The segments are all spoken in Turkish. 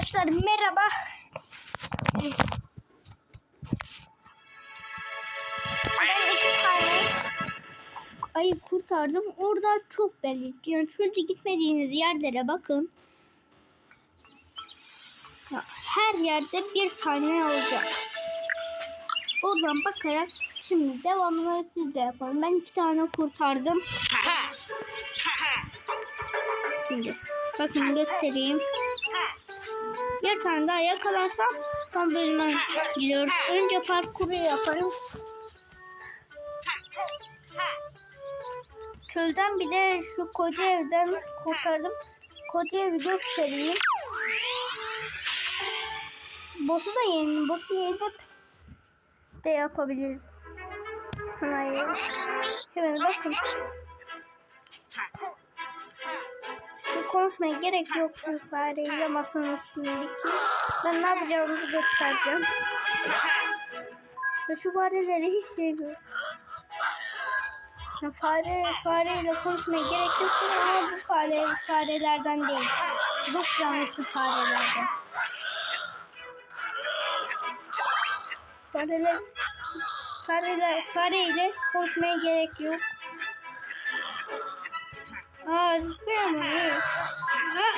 Arkadaşlar merhaba. Ben iki tane ayı kurtardım. Orada çok belli. Yani şöyle gitmediğiniz yerlere bakın. Her yerde bir tane olacak. Oradan bakarak şimdi devamını siz de yapın. Ben iki tane kurtardım. Şimdi bakın göstereyim. Bir tane daha yakalarsam son bölüme gidiyoruz. Önce parkuru yaparız. Çölden bir de şu koca evden kurtardım. Koca evi göstereyim. Boss'u da yenin. Boss'u yenip de yapabiliriz. Sanayi. Şimdi bakın. Konuşmaya gerek yok şu fareyle masanın üstündeki. Ben ne yapacağımızı göstereceğim. Ve şu fareleri hiç sevmiyorum. Ya fare, fareyle konuşmaya gerek yok ama bu fare, farelerden değil. Bu canlısı farelerden. Fareler, fareler, fareyle konuşmaya gerek yok. Aa, zıplayamam. iyi. Ha.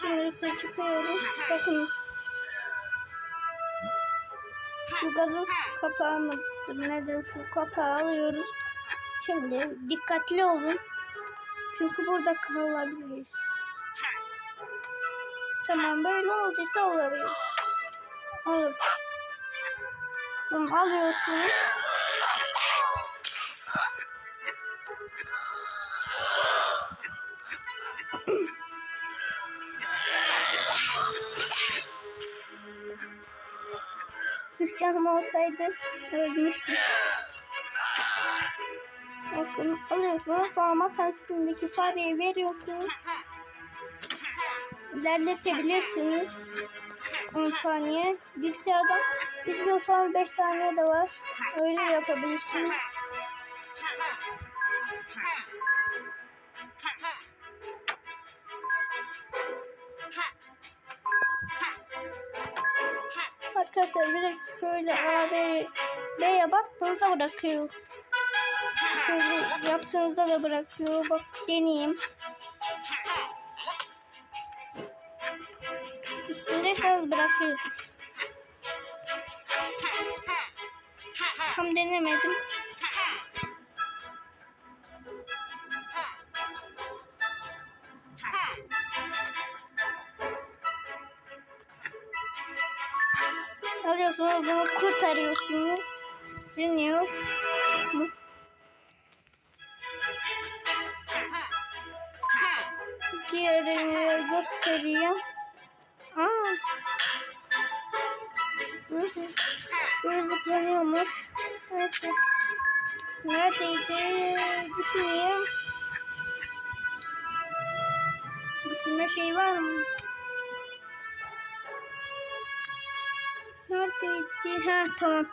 Şimdi üste çıkıyoruz. Bakın. Şu gazoz kapağı mıdır nedir şu kapağı alıyoruz. Şimdi dikkatli olun. Çünkü burada kalabiliriz. Tamam böyle olduysa olabilir. Olur. Bunu alıyorsunuz. Üç canım olsaydı ölmüştüm. Bakın alıyorsunuz sonra masa üstündeki fareyi veriyorsunuz. İlerletebilirsiniz. 10 saniye. Bilgisayardan izliyorsanız 5 saniye de var. Öyle yapabilirsiniz. Arkadaşlar bir de şöyle A, B, B'ye bastığınızda bırakıyor. Şöyle yaptığınızda da bırakıyor. Bak deneyeyim. Üstünde şans bırakıyor. Tam denemedim. Alıyorsunuz bunu kurtarıyorsunuz. Dinliyor. Diğerini göstereyim. Aa. Böyle, böyle zıplanıyormuş. Neyse. Neredeydi? Düşüneyim. Düşünme şey var mı? Neredeydi? Ha tamam.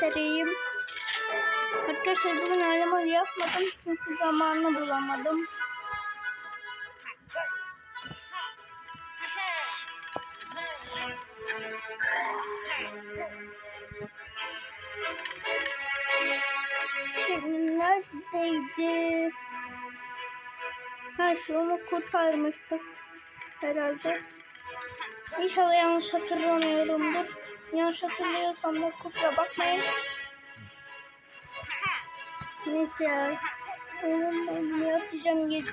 Göstereyim. Arkadaşlar bugün eleman yapmadım çünkü zamanını bulamadım. Şimdi neredeydi? Ha şunu kurtarmıştık herhalde. İnşallah yanlış hatırlamıyorumdur. Yanlış hatırlıyorsam da kusura bakmayın. Neyse ya. Oğlum ne yapacağım geç.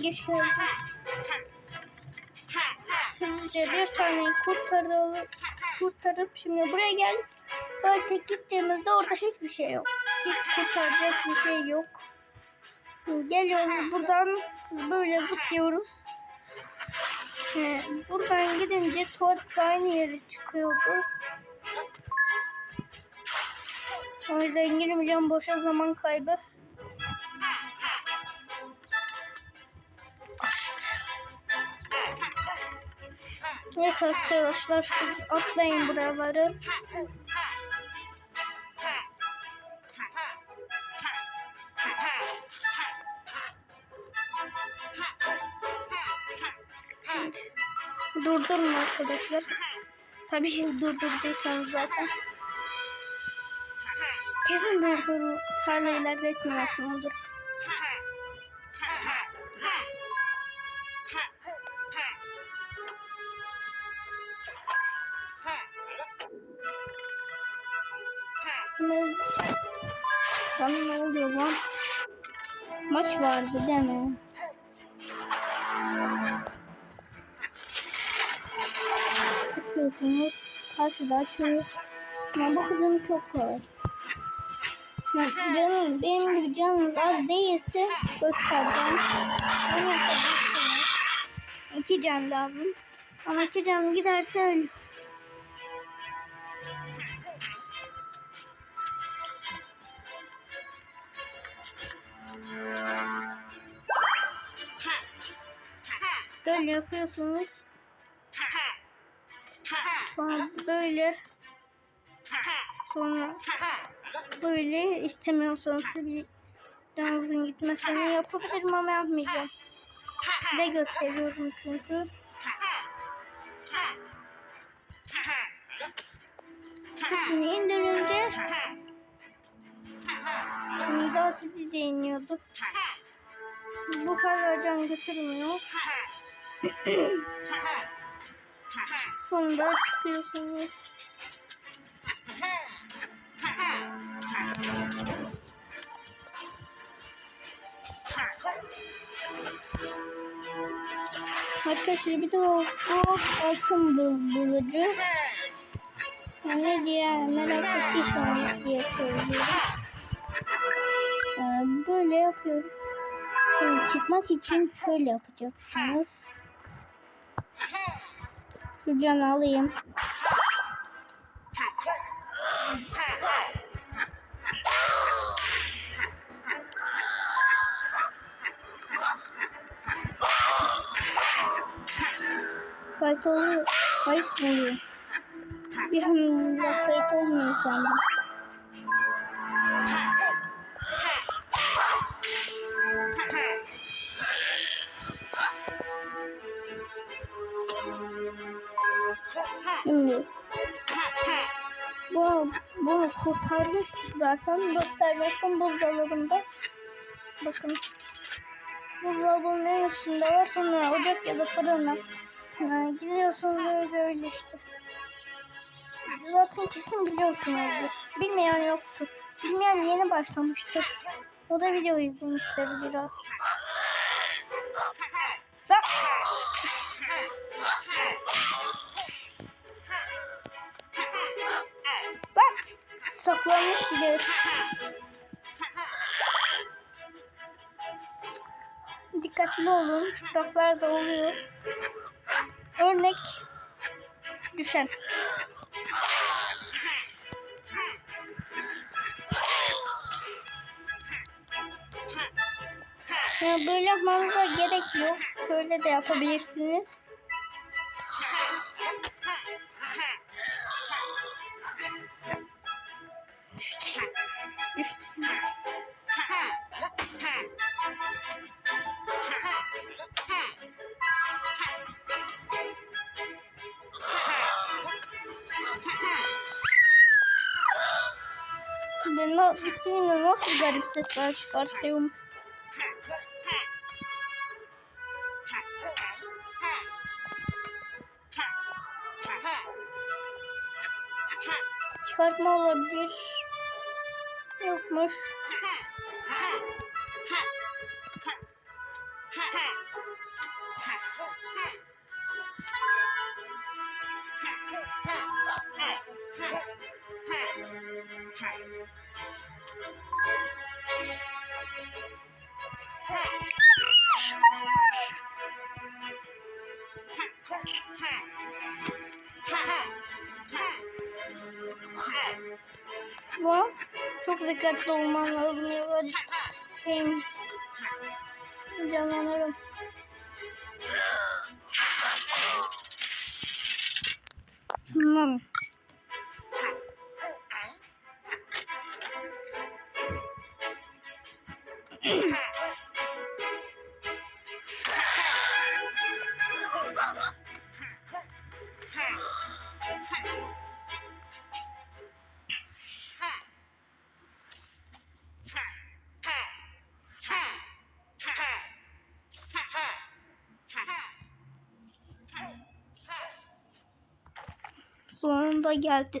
Geç geldim. Hızlıca bir tane kurtarıp, kurtarıp şimdi buraya geldik. Böyle tek gittiğimizde orada hiçbir şey yok. Hiç kurtaracak bir şey yok. Geliyoruz buradan böyle zıplıyoruz. Ee, buradan gidince tuvalet aynı yere çıkıyordu. O yüzden girmeyeceğim boşa zaman kaybı. Neyse arkadaşlar siz atlayın buraları. Durdurun arkadaşlar. Tabii durdurduysanız zaten. Kesin durdurun. Hala ilerletmiyorsunuzdur. Ne? Lan ne oluyor lan? Maç vardı değil mi? Açıyorsunuz. Karşıda açıyor. Ama bu kızım çok kolay. Yani canım, benim gibi canınız az değilse göstereceğim. Onu yapabilirsiniz. İki can lazım. Ama iki can giderse ölür. Böyle yapıyorsunuz. Sonra böyle. Sonra böyle istemiyorsanız tabii canınızın gitmesini yapabilirim ama yapmayacağım. Ne gösteriyorum çünkü. Hepsini indirince Nida sizi de iniyordu. Bu hala can götürmüyor. Sonra çıkıyorsunuz. Arkadaşlar bir de o, o altın bul- bulucu. Ne diye merak ettiyseniz diye söylüyorum. Ee, böyle yapıyoruz. Şimdi çıkmak için şöyle yapacaksınız. Şu canı alayım. Kayıt oluyor. Kayıt oluyor. Bir anda kayıt olmuyor sandım. Bu bunu kurtarmıştık zaten. Göstermezden buzdolabında. Bakın. Buzdolabının en üstünde var. Sonra ocak ya da fırına. Ha, gidiyorsunuz böyle böyle işte. Zaten kesin biliyorsunuzdur. Bilmeyen yoktur. Bilmeyen yeni başlamıştır. O da video izlemiştir biraz. Saklanmış bile. Dikkatli olun. Raflarda oluyor. Örnek düşen. Ya böyle yapmanıza gerek yok. Şöyle de yapabilirsiniz. Ben na- istediğimde nasıl garip sesler çıkartıyormuş. Çıkartma olabilir. Yokmuş. Bu Çok dikkatli olman lazım yavaş. Şeyim. Canlanırım. Şundan. Sonunda geldi.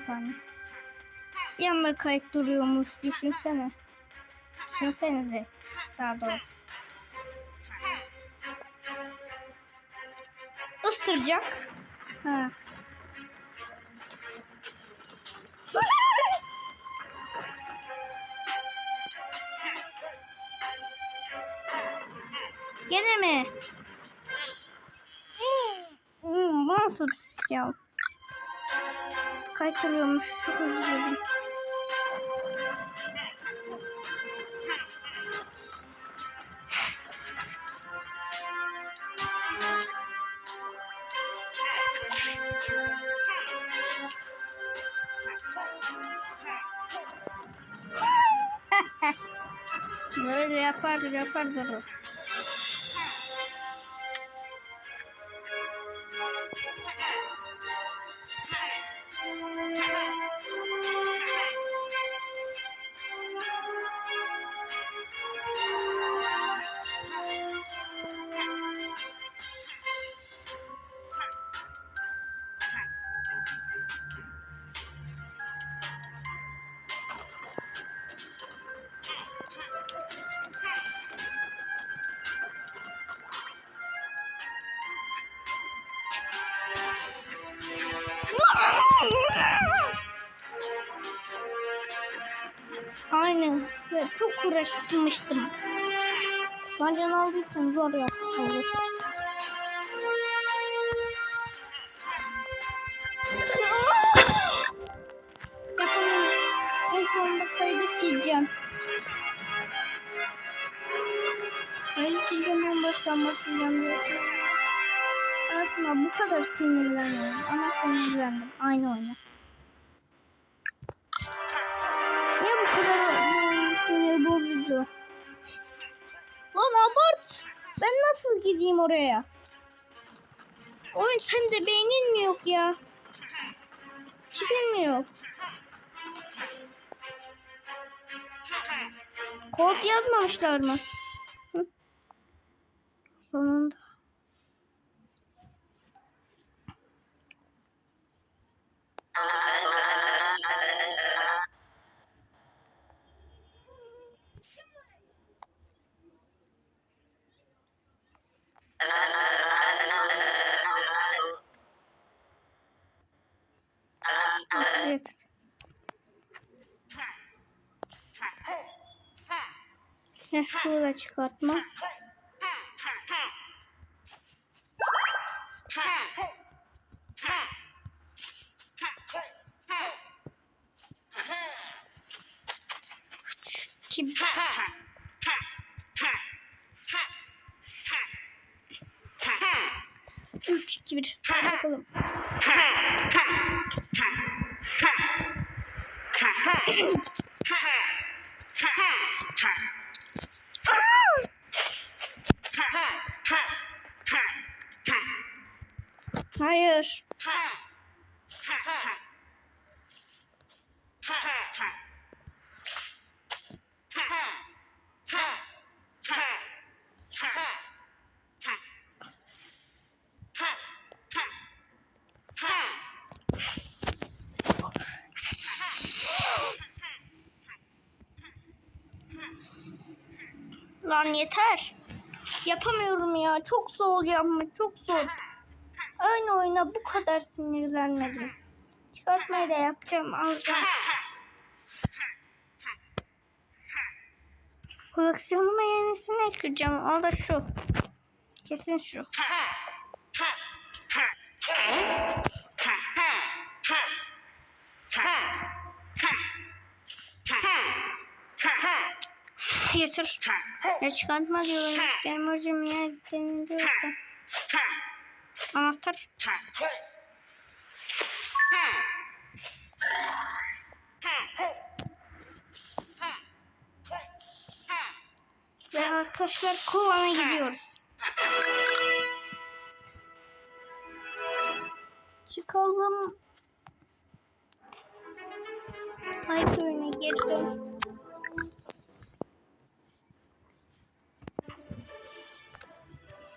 bir tane. Anda kayıt duruyormuş düşünsene. Düşünsenize daha doğrusu. Isıracak. Ha. Gene mi? Hmm, nasıl bir ses ya? Kayıttırıyormuş. Çok özür dilerim. Böyle yapar yapar Aynen. Ya çok an can aldığı için zor yap olur. Yapamıyorum. En sonunda kaydı sileceğim. Kaydı sileceğim en baştan başlayacağım. Hayatıma bu kadar sinirlenmiyorum ama sinirlendim. Aynı oyuna. Niye bu kadar hmm, sinir bozucu? Lan abart. Ben nasıl gideyim oraya? Oyun sende beynin mi yok ya? Çipin mi yok? Kod yazmamışlar mı? Hı? Sonunda. Evet. Heh, şurada çıkartma. 2 1. Bakalım. Hayır. Yeter. Yapamıyorum ya. Çok zor yapma. Çok zor. Aynı oyuna bu kadar sinirlenmedim. Çıkartmayı da yapacağım. Alacağım. Koleksiyonuma yenisini ekleyeceğim. O da şu. Kesin şu. Yeter. Ya çıkartma diyorum işte. Emojim ya deniliyor da. Anahtar. Ve arkadaşlar kovana gidiyoruz. Çıkalım. Ay köyüne geri dön.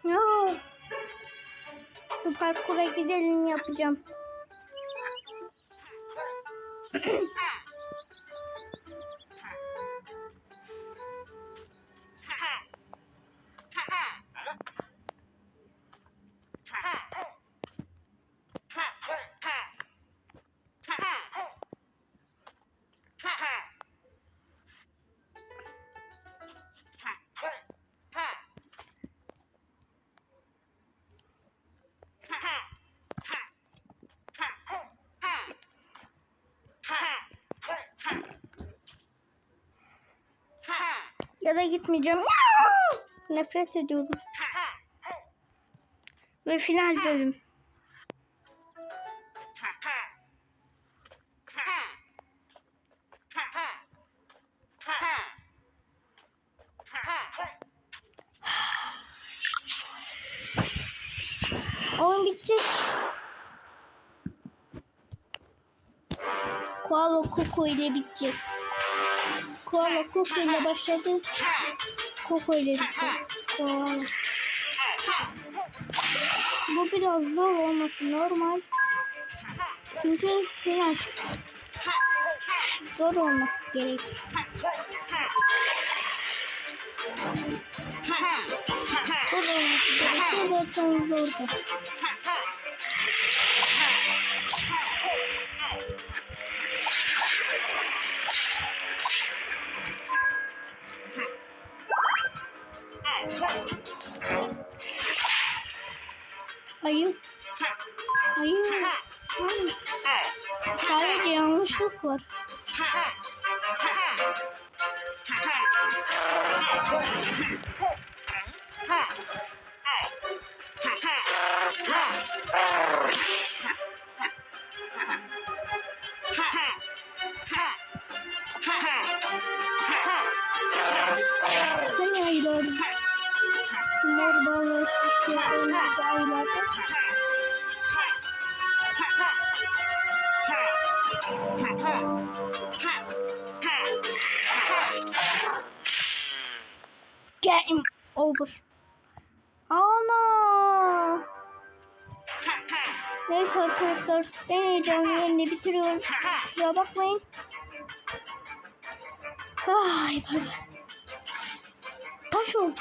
Ya. Şu parkura gidelim yapacağım. Da gitmeyeceğim. Nefret ediyorum. Ve final bölüm. Oyun bitecek. Koala Coco ile bitecek. Koala Coco ile başladı. Coco ile bitti. Koala. Bu biraz zor olması normal. Çünkü final. Zor olması gerek. Zor olması gerekiyor zaten zordu. Yanlışlık var. Hani ayılar? Şunlar bağlı şey oynadı Game over. Ana. Neyse arkadaşlar en heyecanlı yerini bitiriyorum. Kusura bakmayın. Ay bay bay. Taş oldu.